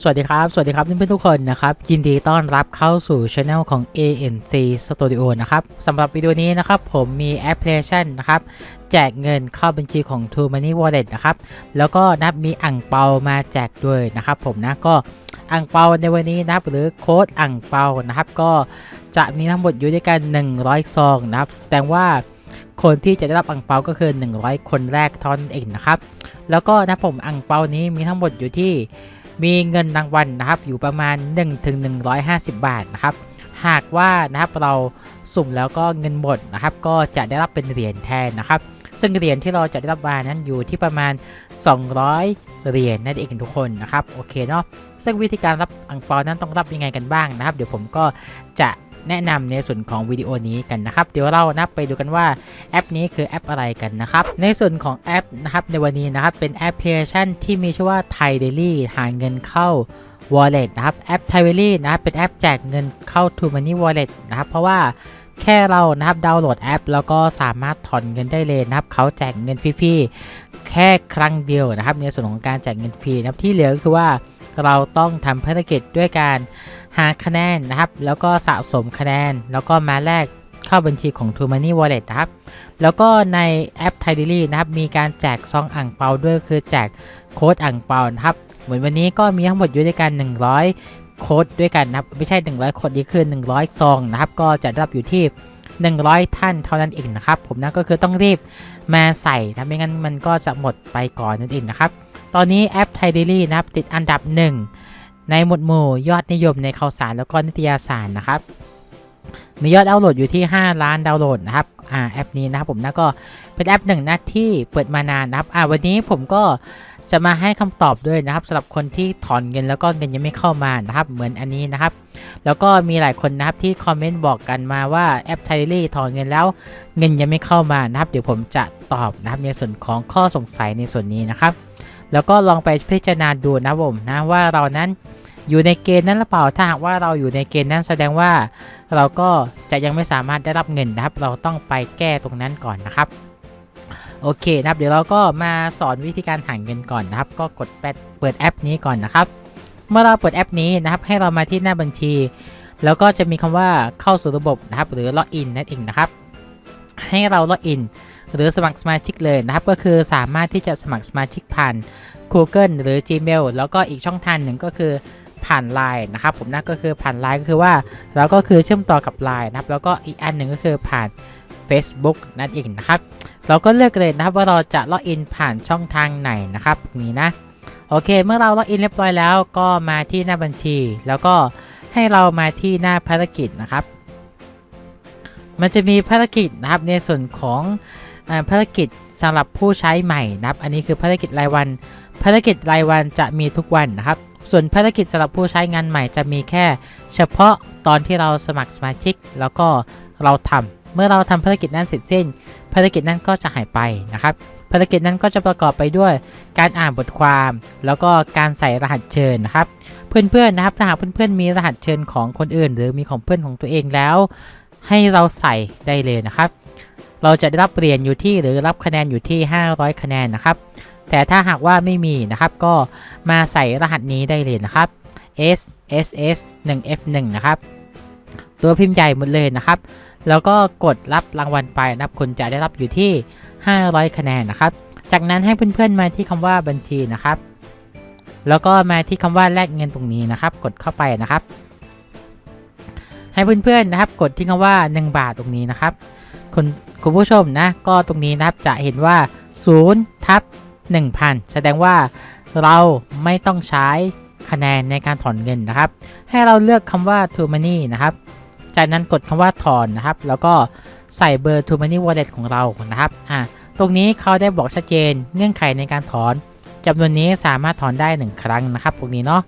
สวัสดีครับ สวัสดีครับเพื่อนๆทุกคนนะครับ ยินดีต้อนรับเข้าสู่ช anel ของ ANC Studio นะครับสำหรับวิดีโอนี้นะครับ ผมมีแอปพลิเคชันนะครับ แจกเงินเข้าบัญชีของ True Money Wallet นะครับ แล้วก็นับมีอ่งเปามาแจกด้วยนะครับผมนะก็อ่งเปาในวันนี้นะครับ หรือโค้ดอ่งเปานะครับ ก็จะมีทั้งหมดอยู่ด้วยกัน 100 ซองนะครับ แสดงว่าคนที่จะได้รับอ่งเปาก็คือ 100 คนแรกเท่านั้นเองนะครับ แล้วก็นะผมอ่งเปานี้มีทั้งหมดอยู่ที่ มีเงินรางวัลนะครับอยู่ประมาณ 1-150 บาทนะครับ หากว่านะครับเราสุ่มแล้วก็เงินหมดนะครับ ก็จะได้รับเป็นเหรียญแทนนะครับ ซึ่งเหรียญที่เราจะได้รับมานั้นอยู่ที่ประมาณ 200 เหรียญนั่นเองทุกคนนะครับโอเคเนาะซึ่งวิธีการรับอังเปานั้นต้องรับยังไงกันบ้างนะครับ เดี๋ยวผมก็จะ แนะนำในส่วนของวิดีโอนี้กันนะครับเดี๋ยวเรานับไปดูกันว่าแอปนี้คือแอปอะไรกันนะครับในส่วนของแอปนะครับในวันนี้นะครับเป็นแอปพลิเคชันที่มีชื่อว่า Thai Daily หาเงินเข้า Wallet นะครับแอป Thai Daily นะครับเป็นแอปแจกเงินเข้า To Money Wallet นะครับเพราะว่าแค่เรานะครับดาวน์โหลดแอป แล้วก็สามารถถอนเงินได้เลยนะครับเขาแจกเงินฟรีๆแค่ครั้งเดียวนะครับในส่วนของการแจกเงินฟรีนะครับที่เหลือก็คือว่าเราต้องทำภารกิจด้วยการ หาคะแนนนะครับ แล้วก็สะสมคะแนน แล้วก็มาแลกเข้าบัญชีของ True Money Wallet นะครับ แล้วก็ในแอป t i d a l y นะครับ มีการแจกซองอ่างเปาด้วยคือแจกโค้ดอ่างเปานะครับ เหมือนวันนี้ก็มีทั้งหมดอยู่ด้วยกัน 100 โค้ดด้วยกันนะครับ ไม่ใช่ 100 โค้ดนี้คือ 100 ซองนะครับ ก็จะรับอยู่ที่ 100 ท่านเท่านั้นเองนะครับ ผมนะก็คือต้องรีบมาใส่นะไม่งั้นมันก็จะหมดไปก่อนนั่นเองนะครับ ตอนนี้แอป t i d a l y นะครับติดอันดับ 1 ในหมวดหมู่ยอดนิยมในข่าวสารแล้วก็นิตยสารนะครับมียอดดาวน์โหลดอยู่ที่ 5 ล้านดาวน์โหลดนะครับอ่าแอปนี้นะครับผมนะก็เป็นแอปหนึ่งนะที่เปิดมานานนะครับอ่าวันนี้ผมก็จะมาให้คำตอบด้วยนะครับสำหรับคนที่ถอนเงินแล้วก็เงินยังไม่เข้ามานะครับเหมือนอันนี้นะครับ แล้วก็มีหลายคนนะครับที่คอมเมนต์บอกกันมาว่าแอปไทลี่ถอนเงินแล้วเงินยังไม่เข้ามานะครับ เดี๋ยวผมจะตอบนะครับในส่วนของข้อสงสัยในส่วนนี้นะครับ แล้วก็ลองไปพิจารณาดูนะผมนะว่าเรานั้นอยู่ในเกณฑ์นั้นหรือเปล่า ถ้าหากว่าเราอยู่ในเกณฑ์นั้นแสดงว่า เราก็จะยังไม่สามารถได้รับเงินนะครับ เราต้องไปแก้ตรงนั้นก่อนนะครับโอเคนะครับเดี๋ยวเราก็มาสอนวิธีการหาเงินก่อนนะครับ ก็กดเปิดแอปนี้ก่อนนะครับ เมื่อเราเปิดแอปนี้นะครับ ให้เรามาที่หน้าบัญชี แล้วก็จะมีคำว่าเข้าสู่ระบบนะครับ หรือล็อกอินนั่นเองนะครับ ให้เราล็อกอิน หรือสมัครสมาชิกเลยนะครับ ก็คือสามารถที่จะสมัครสมาชิกผ่าน Google หรือ Gmail แล้วก็อีกช่องทางหนึ่งก็คือผ่าน Line นะครับผมนั่นก็คือผ่าน Line ก็คือว่าเราก็คือเชื่อมต่อกับ Line นะครับ แล้วก็อีกอันหนึ่งก็คือผ่าน Facebook นั่นเองนะครับ เราก็เลือกเลยนะครับว่าเราจะล็อกอินผ่านช่องทางไหนนะครับนี้นะโอเค เมื่อเราล็อกอินเรียบร้อยแล้ว ก็มาที่หน้าบัญชี แล้วก็ให้เรามาที่หน้าภารกิจนะครับ มันจะมีภารกิจนะครับในส่วนของ ภารกิจสำหรับผู้ใช้ใหม่นะครับ อันนี้คือภารกิจรายวัน ภารกิจรายวันจะมีทุกวันนะครับ ส่วนภารกิจสำหรับผู้ใช้งานใหม่จะมีแค่ เฉพาะตอนที่เราสมัครสมาชิก แล้วก็เราทำเมื่อเราทำภารกิจนั้นเสร็จสิ้น ภารกิจนั้นก็จะหายไปนะครับ ภารกิจนั้นก็จะประกอบไปด้วย การอ่านบทความ แล้วก็การใส่รหัสเชิญนะครับ เพื่อนๆนะครับถ้าหากเพื่อนๆมีรหัสเชิญของคนอื่น หรือมีของเพื่อนของตัวเองแล้ว ให้เราใส่ได้เลยนะครับ เราจะได้รับเหรียญอยู่ที่หรือรับคะแนนอยู่ที่ 500 คะแนนนะครับ แต่ถ้าหากว่าไม่มีนะครับ ก็มาใส่รหัสนี้ได้เลยนะครับ S S S 1 F 1นะครับ ตัวพิมพ์ใหญ่หมดเลยนะครับ แล้วก็กดรับรางวัลไปนะครับ คุณจะได้รับอยู่ที่ 500 คะแนนนะครับ จากนั้นให้เพื่อนๆมาที่คำว่าบัญชีนะครับ แล้วก็มาที่คำว่าแลกเงินตรงนี้นะครับ กดเข้าไปนะครับ ให้เพื่อนๆนะครับ กดที่คำว่า 1 บาทตรงนี้นะครับคุณคุณผู้ชมนะก็ตรงนี้นะครับจะเห็นว่า0ทับ1,000 แสดงว่าเราไม่ต้องใช้คะแนนในการถอนเงินนะครับ ให้เราเลือกคำว่า to money นะครับ จากนั้นกดคำว่าถอนนะครับ แล้วก็ใส่เบอร์ to money wallet ของเรานะครับอ่าตรงนี้เขาได้บอกชัดเจนเงื่อนไขในการถอนจำนวนนี้สามารถถอนได้ 1 ครั้งนะครับตรงนี้เนาะ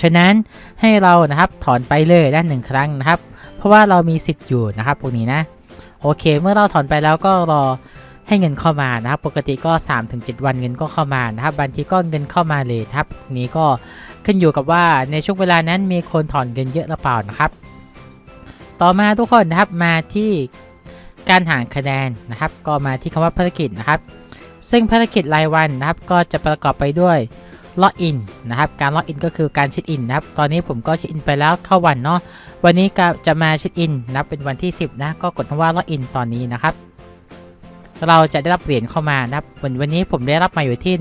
ฉะนั้นให้เรานะครับถอนไปเลยได้หนึ่งครั้งนะครับ เพราะว่าเรามีสิทธิ์อยู่นะครับตรงนี้นะโอเค เมื่อเราถอนไปแล้วก็รอให้เงินเข้ามานะครับ ปกติก็ 3-7 วันเงินก็เข้ามานะครับบางทีก็เงินเข้ามาเลยครับนี้ก็ขึ้นอยู่กับว่าในช่วงเวลานั้นมีคนถอนเงินเยอะหรือเปล่านะครับ ต่อมาทุกคนนะครับมาที่การหาคะแนนนะครับ ก็มาที่คำว่าภารกิจนะครับ ซึ่งภารกิจรายวันนะครับก็จะประกอบไปด้วย ล็อกอินนะครับ การล็อกอินก็คือการเช็คอินนะครับ ตอนนี้ผมก็เช็คอินไปแล้วเข้าวันเนาะ วันนี้จะมาเช็คอินนะเป็นวันที่ 10 นะ ก็กดคำว่าล็อกอินตอนนี้นะครับ เราจะได้รับเหรียญเข้ามานะครับ วันวันนี้ผมได้รับมาอยู่ที่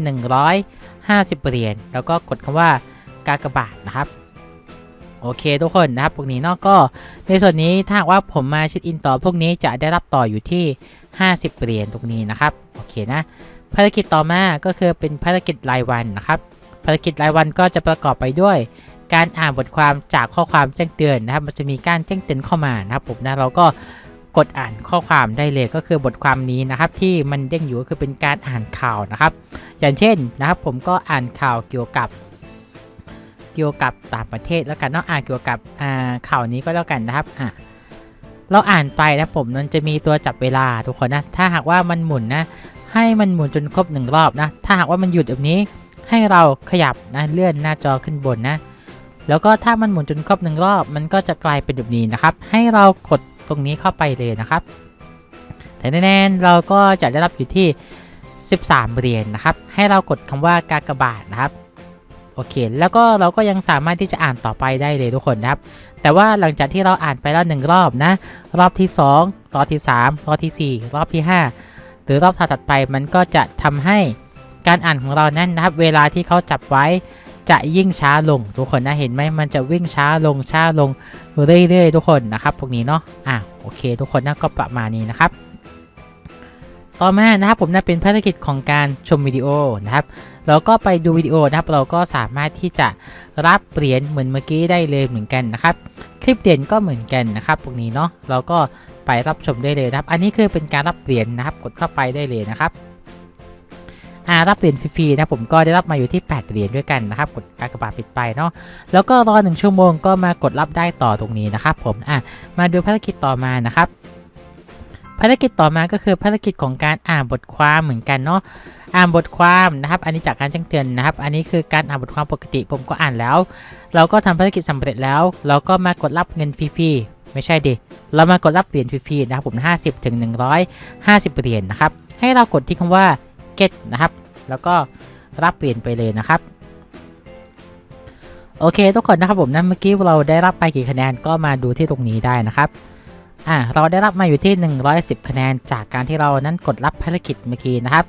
150 เหรียญ แล้วก็กดคำว่ากากบาทนะครับ โอเคทุกคนนะครับ พวกนี้เนาะก็ในส่วนนี้ถ้าว่าผมมาเช็คอินต่อพวกนี้จะได้รับต่ออยู่ที่ 50 เหรียญตรงนี้นะครับ โอเคนะ ภารกิจต่อมาก็คือเป็นภารกิจรายวันนะครับ ภารกิจรายวันก็จะประกอบไปด้วย การอ่านบทความจากข้อความแจ้งเตือนนะครับ มันจะมีการแจ้งเตือนเข้ามานะครับผมนะเราก็กดอ่านข้อความได้เลยก็คือบทความนี้นะครับ ที่มันเด้งอยู่ก็คือเป็นการอ่านข่าวนะครับ อย่างเช่นนะครับ ผมก็อ่านข่าวเกี่ยวกับ เกี่ยวกับต่างประเทศแล้วกันเนาะอ่านเกี่ยวกับอ่าข่าวนี้ก็แล้วกันนะครับอะเราอ่านไปนะผมมันจะมีตัวจับเวลาทุกคนนะถ้าหากว่ามันหมุนนะให้มันหมุนจนครบหนึ่งรอบนะถ้าหากว่ามันหยุดแบบนี้ ให้เราขยับนะเลื่อนหน้าจอขึ้นบนนะ แล้วก็ถ้ามันหมุนจนครบหนึ่งรอบมันก็จะกลายเป็นแบบนี้นะครับ ให้เรากดตรงนี้เข้าไปเลยนะครับแต่แน่ๆเราก็จะได้รับอยู่ที่ 13 เหรียญนะครับ ให้เรากดคำว่ากากบาทนะครับโอเค แล้วก็เราก็ยังสามารถที่จะอ่านต่อไปได้เลยทุกคนนะครับ แต่ว่าหลังจากที่เราอ่านไปแล้วหนึ่งรอบนะ รอบที่ 2 รอบที่ 3 รอบทีสี่4 รอบที่ 5 หรือรอบถัดไปมันก็จะทำให้ การอ่านของเรานั้นนะครับ เวลาที่เขาจับไว้จะยิ่งช้าลงทุกคนนะเห็นไหมมันจะวิ่งช้าลงช้าลงเรื่อยๆทุกคนนะครับพวกนี้เนาะอะโอเค ทุกคนนะก็ประมาณนี้นะครับ ต่อมานะครับผมนะเป็นภารกิจของการชมวิดีโอนะครับ เราก็ไปดูวิดีโอนะครับ เราก็สามารถที่จะรับเหรียญเหมือนเมื่อกี้ได้เลยเหมือนกันนะครับ คลิปเด่นก็เหมือนกันนะครับพวกนี้เนาะเราก็ไปรับชมได้เลยนะครับ อันนี้คือเป็นการรับเหรียญนะครับ กดเข้าไปได้เลยนะครับ อ่ารับเหรียญฟรีๆนะผมก็ได้รับมาอยู่ที่ 8 เหรียญด้วยกันนะครับกดกากบาทปิดไปเนาะแล้วก็รอหนึ่งชั่วโมงก็มากดรับได้ต่อตรงนี้นะครับผมอะมาดูภารกิจต่อมานะครับภารกิจต่อมาก็คือภารกิจของการอ่านบทความเหมือนกันเนาะอ่านบทความนะครับ อันนี้จากการแจ้งเตือนนะครับ อันนี้คือการอ่านบทความปกติผมก็อ่านแล้ว เราก็ทำภารกิจสำเร็จแล้ว เราก็มากดรับเงินฟรีๆไม่ใช่ดิเรามากดรับเหรียญฟรีๆนะครับผม50ถึง150 เหรียญนะครับให้เรากดที่คำว่า get นะครับ แล้วก็รับเหรียญไปเลยนะครับ โอเคทุกคนนะครับผมนะเมื่อกี้เราได้รับไปกี่คะแนนก็มาดูที่ตรงนี้ได้นะครับอ่าเราได้รับมาอยู่ที่ 110 คะแนน จากการที่เรานั้นกดรับภารกิจเมื่อกี้นะครับ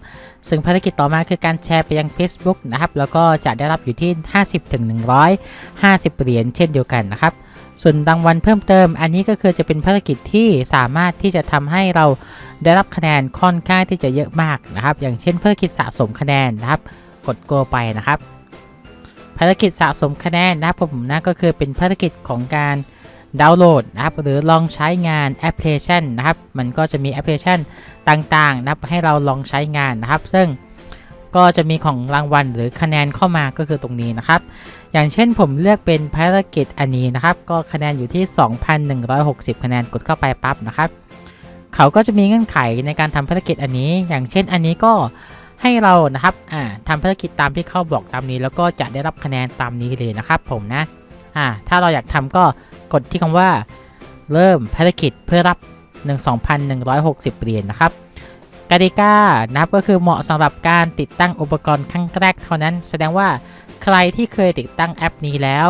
ซึ่งภารกิจต่อมาคือการแชร์ไปยัง Facebook นะครับ แล้วก็จะได้รับอยู่ที่ 50ถึง150 เหรียญเช่นเดียวกันนะครับ ส่วนรางวัลเพิ่มเติม อันนี้ก็คือจะเป็นภารกิจที่สามารถที่จะทำให้เราได้รับคะแนนค่อนข้างที่จะเยอะมากนะครับ อย่างเช่นภารกิจสะสมคะแนนนะครับ กด go ไปนะครับ ภารกิจสะสมคะแนนนะครับผมนะก็คือเป็นภารกิจของการดาวน์โหลดนะครับหรือลองใช้งานแอปพลิเคชันนะครับ มันก็จะมีแอปพลิเคชันต่างๆนะครับให้เราลองใช้งานนะครับ ซึ่งก็จะมีของรางวัลหรือคะแนนเข้ามาก็คือตรงนี้นะครับ อย่างเช่นผมเลือกเป็นภารกิจอันนี้นะครับ ก็คะแนนอยู่ที่ 2,160 คะแนนกดเข้าไปปั๊บนะครับ เขาก็จะมีเงื่อนไขในการทำภารกิจอันนี้ อย่างเช่นอันนี้ก็ให้เรานะครับอ่าทำภารกิจตามที่เขาบอกตามนี้ แล้วก็จะได้รับคะแนนตามนี้เลยนะครับ ผมนะอ่าถ้าเราอยากทำก็กดที่คำว่า เริ่มภารกิจเพื่อรับ 12,160เหรียญนะครับกติกานะครับก็คือเหมาะสำหรับการติดตั้งอุปกรณ์ครั้งแรกเท่านั้น แสดงว่า ใครที่เคยติดตั้งแอปนี้แล้ว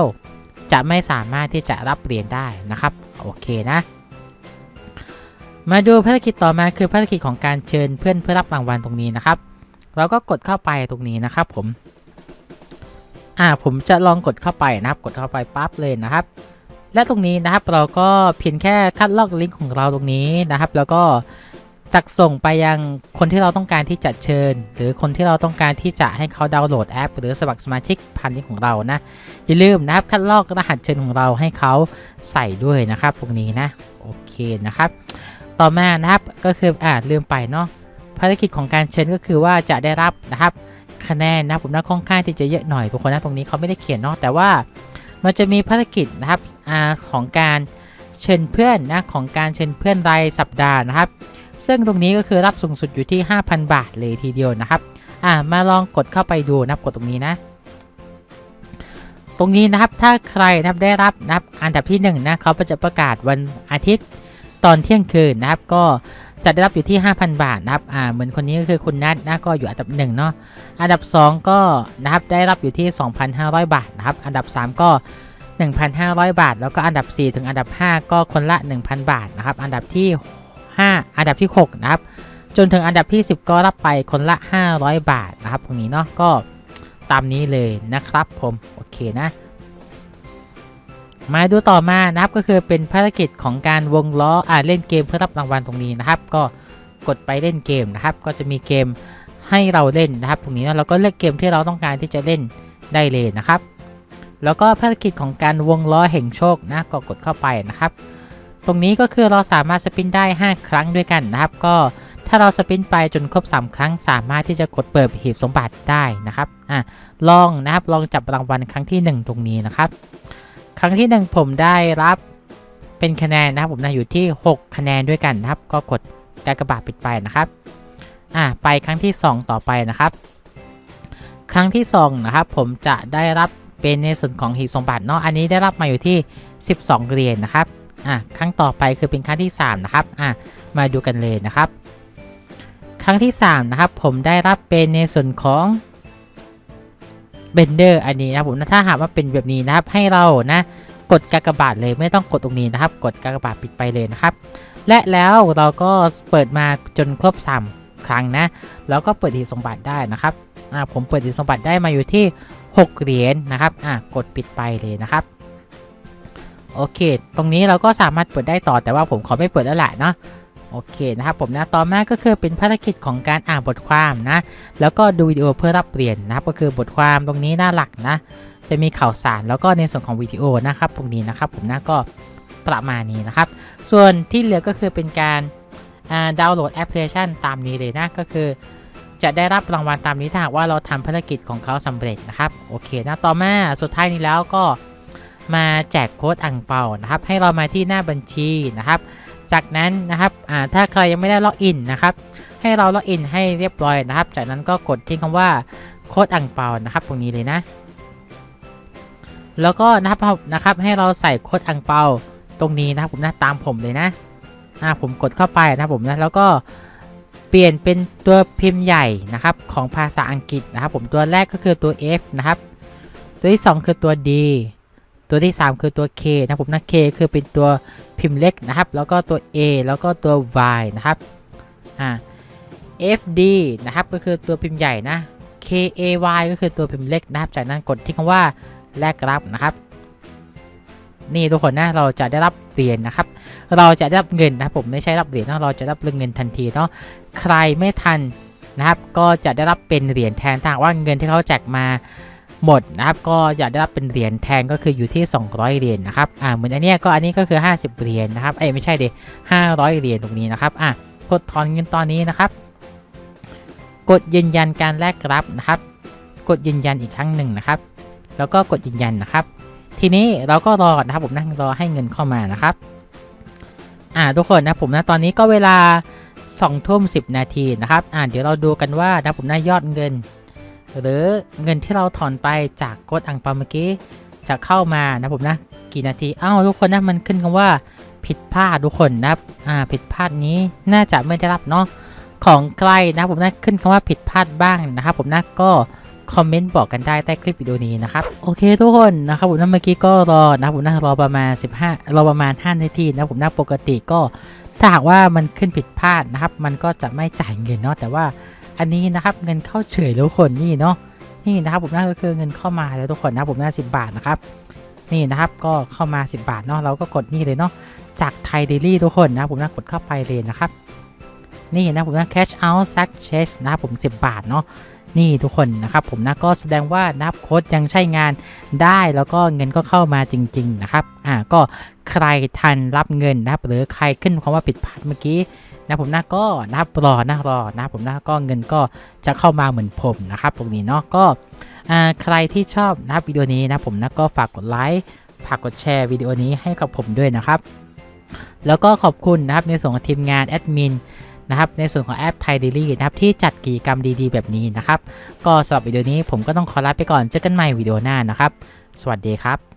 จะไม่สามารถที่จะรับเหรียญได้นะครับ โอเคนะ มาดูภารกิจต่อมาคือภารกิจของการเชิญเพื่อนเพื่อรับรางวัลตรงนี้นะครับ เราก็กดเข้าไปตรงนี้นะครับ ผม อ่าผมจะลองกดเข้าไปนะครับ กดเข้าไปปั๊บเลยนะครับ และตรงนี้นะครับเราก็เพียงแค่คัดลอกลิงก์ของเราตรงนี้นะครับ แล้วก็ จักส่งไปยังคนที่เราต้องการที่จะเชิญ หรือคนที่เราต้องการที่จะให้เขาดาวน์โหลดแอป หรือสมัครสมาชิกพันนี้ของเรานะอย่าลืมนะครับคัดลอกรหัสเชิญของเราให้เขาใส่ด้วยนะครับตรงนี้นะโอเคนะครับ ต่อมานะครับก็คืออ่าลืมไปเนาะภารกิจของการเชิญก็คือว่าจะได้รับนะครับคะแนนนะผมนะค่อนข้างที่จะเยอะหน่อยทุกคนนะตรงนี้เขาไม่ได้เขียนเนาะแต่ว่ามันจะมีภารกิจนะครับอ่าของการเชิญเพื่อนนะของการเชิญเพื่อนรายสัปดาห์นะครับ ซึ่งตรงนี้ก็คือรับสูงสุดอยู่ที่ 5,000 บาทเลยทีเดียวนะครับอ่ามาลองกดเข้าไปดูนะครับกดตรงนี้นะตรงนี้นะครับถ้าใครนะครับได้รับนะครับอันดับที่1นงนะเขาจะประกาศวันอาทิตย์ตอนเที่ยงคืนนะครับ ก็จะได้รับอยู่ที่ 5,000 บาทนะครับอ่าเหมือนคนนี้ก็คือคุณนัทนะก็อยู่อันดับหนึ่งเนาะอันดับ 2 ก็นะครับได้รับอยู่ที่ 2,500 บาทนะครับ อันดับ 3 ก็ 1,500 บาท แล้วก็อันดับ 4 ถึงอันดับ 5 ก็คนละ 1,000 บาทนะครับ อันดับที่ 5 อันดับที่ 6 นะครับ จนถึงอันดับที่ 10 ก็รับไปคนละ 500 บาทนะครับตรงนี้เนาะก็ตามนี้เลยนะครับผมโอเคนะ มาดูต่อมานะครับก็คือเป็นภารกิจของการวงล้ออ่าเล่นเกมเพื่อรับรางวัลตรงนี้นะครับ ก็กดไปเล่นเกมนะครับ ก็จะมีเกมให้เราเล่นนะครับ ตรงนี้นะเราก็เลือกเกมที่เราต้องการที่จะเล่นได้เลยนะครับ แล้วก็ภารกิจของการวงล้อแห่งโชคนะก็กดเข้าไปนะครับ ตรงนี้ก็คือเราสามารถสปินได้ 5 ครั้งด้วยกันนะครับ ก็ถ้าเราสปินไปจนครบ 3 ครั้ง สามารถที่จะกดเปิดหีบสมบัติได้นะครับอะลองนะครับลองจับรางวัลครั้งที่ 1 ตรงนี้นะครับ ครั้งที่ 1 ผมได้รับเป็นคะแนนนะครับผมนะอยู่ที่ 6 คะแนนด้วยกันนะครับ ก็กดกากบาทปิดไปนะครับอะไปครั้งที่ 2 ต่อไปนะครับ ครั้งที่2นะครับผมจะได้รับเป็นในส่วนของหีบสมบัติเนาะอันนี้ได้รับมาอยู่ที่ 12 เหรียญนะครับ อะครั้งต่อไปคือเป็นครั้งที่ 3 นะครับอะมาดูกันเลยนะครับ ครั้งที่ 3 นะครับ ผมได้รับเป็นในส่วนของเบนเดอร์อันนี้นะผมถ้าหากว่าเป็นแบบนี้นะครับให้เรานะกดกากบาทเลยไม่ต้องกดตรงนี้นะครับ กดกากบาทปิดไปเลยนะครับ และแล้วเราก็เปิดมาจนครบ3ครั้งนะแล้วก็เปิดหีบสมบัติได้นะครับอ่าผมเปิดหีบสมบัติได้มาอยู่ที่ 6 เหรียญนะครับอ่ากดปิดไปเลยนะครับ โอเค ตรงนี้เราก็สามารถเปิดได้ต่อแต่ว่าผมขอไม่เปิดแล้วแหละเนาะโอเคนะครับผมนะต่อมาก็คือเป็นภารกิจของการอ่านบทความนะ แล้วก็ดูวิดีโอเพื่อรับเปลี่ยนนะครับก็คือบทความตรงนี้หน้าหลักนะ จะมีข่าวสารแล้วก็ในส่วนของวิดีโอนะครับตรงนี้นะครับผมนะก็ประมาณนี้นะครับ ส่วนที่เหลือก็คือเป็นการดาวน์โหลดแอปพลิเคชันตามนี้เลยนะก็คือ จะได้รับรางวัลตามนี้ถ้าหากว่าเราทำภารกิจของเขาสำเร็จนะครับโอเคนะต่อมาสุดท้ายนี้แล้วก็ มาแจกโค้ดอังเปานะครับ ให้เรามาที่หน้าบัญชีนะครับ จากนั้นนะครับถ้าใครยังไม่ได้ล็อกอินนะครับ ให้เราล็อกอินให้เรียบร้อยนะครับ จากนั้นก็กดที่คำว่าโค้ดอังเปานะครับ ตรงนี้เลยนะ แล้วก็นะครับนะครับ ให้เราใส่โค้ดอังเปาตรงนี้นะครับผมนะตามผมเลยนะอ่าผมกดเข้าไปนะครับผมนะแล้วก็เปลี่ยนเป็นตัวพิมพ์ใหญ่นะครับของภาษาอังกฤษนะครับ ผมตัวแรกก็คือตัว F นะครับ ตัวที่ 2 คือตัว D ตัวที่ 3 คือตัว K นะผมนะ K คือเป็นตัวพิมพ์เล็กนะครับ แล้วก็ตัว A แล้วก็ตัว Y นะครับอ่า FD นะครับก็คือตัวพิมพ์ใหญ่นะ KAY ก็คือตัวพิมพ์เล็กนะครับ จากนั้นกดที่คำว่าแลกรับนะครับนี่ทุกคนนะเราจะได้รับเหรียญนะครับ เราจะได้รับเงินนะครับผมไม่ใช่รับเหรียญนะเราจะรับเงินทันทีเนาะใครไม่ทันนะครับ ก็จะได้รับเป็นเหรียญแทนถ้าหากว่าเงินที่เขาแจกมา หมดนะครับก็จะได้รับเป็นเหรียญแทนก็คืออยู่ที่ 200 เหรียญนะครับอ่าเหมือนอันเนี้ยก็อันนี้ก็คือ 50 เหรียญนะครับเอ้ไม่ใช่เดิ500เหรียญตรงนี้นะครับอะกดถอนเงินตอนนี้นะครับ กดยืนยันการแลกรับนะครับ กดยืนยันอีกครั้งหนึ่งนะครับ แล้วก็กดยืนยันนะครับ ทีนี้เราก็รอนะครับผมนั่งรอให้เงินเข้ามานะครับอ่าทุกคนนะผมนะตอนนี้ก็เวลา2ทุ่ม10 นาทีนะครับอ่าเดี๋ยวเราดูกันว่านะผมนะยอดเงิน หรือเงินที่เราถอนไปจากกดอังเปาเมื่อกี้จะเข้ามานะผมนะกี่นาทีอ้าวทุกคนนะมันขึ้นคำว่าผิดพลาดทุกคนนะอ่าผิดพลาดนี้น่าจะไม่ได้รับเนาะของใครนะผมนะขึ้นคำว่าผิดพลาดบ้างนะครับผมนะก็คอมเมนต์บอกกันได้ใต้คลิปวิดีโอนี้นะครับโอเคทุกคนนะครับผมนะเมื่อกี้ก็รอนะผมนะรอประมาณ 15 รอประมาณ 5 นาทีนะผมนะปกติก็ถ้าหากว่ามันขึ้นผิดพลาดนะครับ มันก็จะไม่จ่ายเงินเนาะแต่ว่า อันนี้นะครับเงินเข้าเฉยทุกคนนี่เนาะนี่นะครับผมน่าก็คือเงินเข้ามาแล้วทุกคนนะผมน่าสิบาทนะครับนี่นะครับก็เข้ามา 10 บาทเนาะเราก็กดนี่เลยเนาะจากไทยเดลี่ทุกคนนะผมนะกดเข้าไปเลยนะครับนี่นะผมนะ cash out success นะผม 10 บาทเนาะ นี่ทุกคนนะครับผมนะก็แสดงว่านะครับโค้ดยังใช้งานได้แล้วก็เงินก็เข้ามาจริง ๆ นะครับอ่าก็ใครทันรับเงินนะครับหรือใครขึ้นคำว่าผิดพลาดเมื่อกี้นะผมนะก็นะครับรอนะรอนะผมนะก็เงินก็จะเข้ามาเหมือนผมนะครับตรงนี้เนาะก็อ่าใครที่ชอบนะครับวิดีโอนี้นะผมนะก็ฝากกดไลค์ฝากกดแชร์วิดีโอนี้ให้กับผมด้วยนะครับ แล้วก็ขอบคุณนะครับในส่วนของทีมงานแอดมิน นะครับในส่วนของแอปไทยเดลี่นะครับที่จัดกิจกรรมดีๆ แบบนี้นะครับ ก็สำหรับวิดีโอนี้ผมก็ต้องขอลาไปก่อนเจอกันใหม่วิดีโอหน้านะครับ สวัสดีครับ